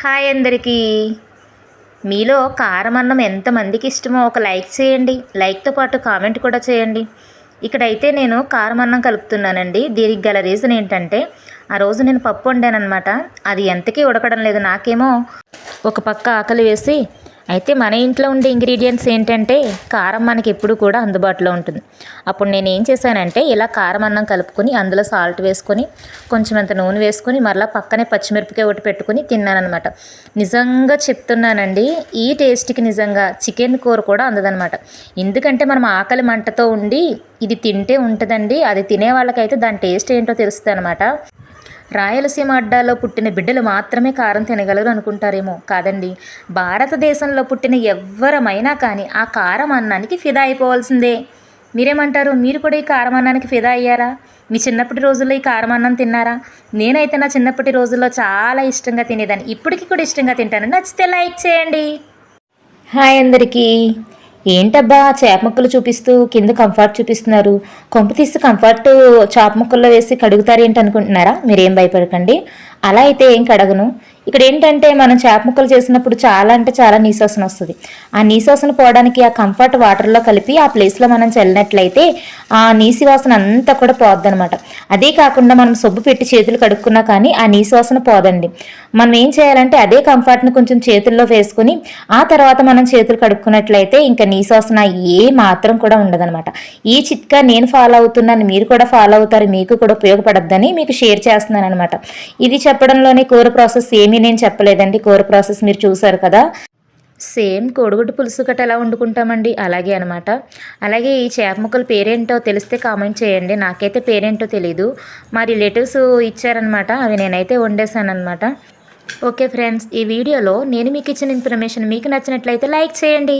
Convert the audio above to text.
Hi అందరికీ. మీలో కారం అన్నం ఎంతమందికి ఇష్టమో ఒక లైక్ చేయండి. లైక్తో పాటు కామెంట్ కూడా చేయండి. ఇక్కడైతే నేను కారం అన్నం కలుపుతున్నానండి. దీనికి గల రీజన్ ఏంటంటే ఆ రోజు నేను పప్పు వండానమాట అది ఎంతకీ ఉడకడం లేదు. నాకేమో ఒక పక్క ఆకలి వేసి అయితే మన ఇంట్లో ఉండే ఇంగ్రీడియంట్స్ ఏంటంటే కారం మనకి ఎప్పుడు కూడా అందుబాటులో ఉంటుంది. అప్పుడు నేను ఏం చేశానంటే ఇలా కారం అన్నం కలుపుకొని అందులో సాల్ట్ వేసుకొని కొంచెం అంత నూనె వేసుకొని మరలా పక్కనే పచ్చిమిరపకాయ ఒకటి పెట్టుకొని తిన్నానమాట నిజంగా చెప్తున్నానండి ఈ టేస్ట్కి నిజంగా చికెన్ కూర కూడా అందదనమాట ఎందుకంటే మనం ఆకలి మంటతో ఉండి ఇది తింటే ఉంటుందండి అది తినే వాళ్ళకైతే దాని టేస్ట్ ఏంటో తెలుస్తుంది అనమాట రాయలసీమ అడ్డాలో పుట్టిన బిడ్డలు మాత్రమే కారం తినగలరు అనుకుంటారేమో కాదండి. భారతదేశంలో పుట్టిన ఎవ్వరమైనా కానీ ఆ కారం అన్నానికి ఫిదా అయిపోవాల్సిందే. మీరేమంటారు? మీరు కూడా ఈ కారం అన్నానికి ఫిదా అయ్యారా? మీ చిన్నప్పటి రోజుల్లో ఈ కారం అన్నం తిన్నారా? నేనైతే నా చిన్నప్పటి రోజుల్లో చాలా ఇష్టంగా తినేదాన్ని. ఇప్పటికీ కూడా ఇష్టంగా తింటాను. నచ్చితే లైక్ చేయండి. హాయ్ అందరికీ. ఏంటబ్బా చేప ముక్కలు చూపిస్తూ కింద కంఫర్ట్ చూపిస్తున్నారు? కొంప తీసి కంఫర్ట్ చేప ముక్కల్లో వేసి కడుగుతారు ఏంటి అనుకుంటున్నారా మీరేం భయపడకండి. అలా అయితే ఏం కడగను. ఇక్కడ ఏంటంటే మనం చేప ముక్కలు చేసినప్పుడు చాలా అంటే చాలా నీసోసన వస్తుంది. ఆ నీసోసన పోవడానికి ఆ కంఫర్ట్ వాటర్లో కలిపి ఆ ప్లేస్లో మనం చల్లినట్లయితే ఆ నీసి వాసన అంతా కూడా పోద్దనమాట అదే కాకుండా మనం సొబ్బు పెట్టి చేతులు కడుక్కున్నా కానీ ఆ నీసువాసన పోదండి. మనం ఏం చేయాలంటే అదే కంఫర్ట్ని కొంచెం చేతుల్లో వేసుకుని ఆ తర్వాత మనం చేతులు కడుక్కున్నట్లయితే ఇంకా నీసువాసన ఏ మాత్రం కూడా ఉండదనమాట ఈ చిట్కా నేను ఫాలో అవుతున్నాను మీరు కూడా ఫాలో అవుతారు మీకు కూడా ఉపయోగపడద్దని మీకు షేర్ చేస్తున్నాను అనమాట ఇది చెప్పడంలోనే కూర ప్రాసెస్ ఏమి నేను చెప్పలేదండి. కూర ప్రాసెస్ మీరు చూసారు కదా. సేమ్ కోడిగుడ్డు పులుసు గట్ట ఎలా వండుకుంటామండి? అలాగే అనమాట అలాగే ఈ చేప ముక్కల పేరేంటో తెలిస్తే కామెంట్ చేయండి. నాకైతే పేరేంటో తెలీదు. మా రిలేటివ్స్ ఇచ్చారనమాట అవి నేనైతే వండేసాను ఓకే ఫ్రెండ్స్ ఈ వీడియోలో నేను మీకు ఇచ్చిన ఇన్ఫర్మేషన్ మీకు నచ్చినట్లయితే లైక్ చేయండి.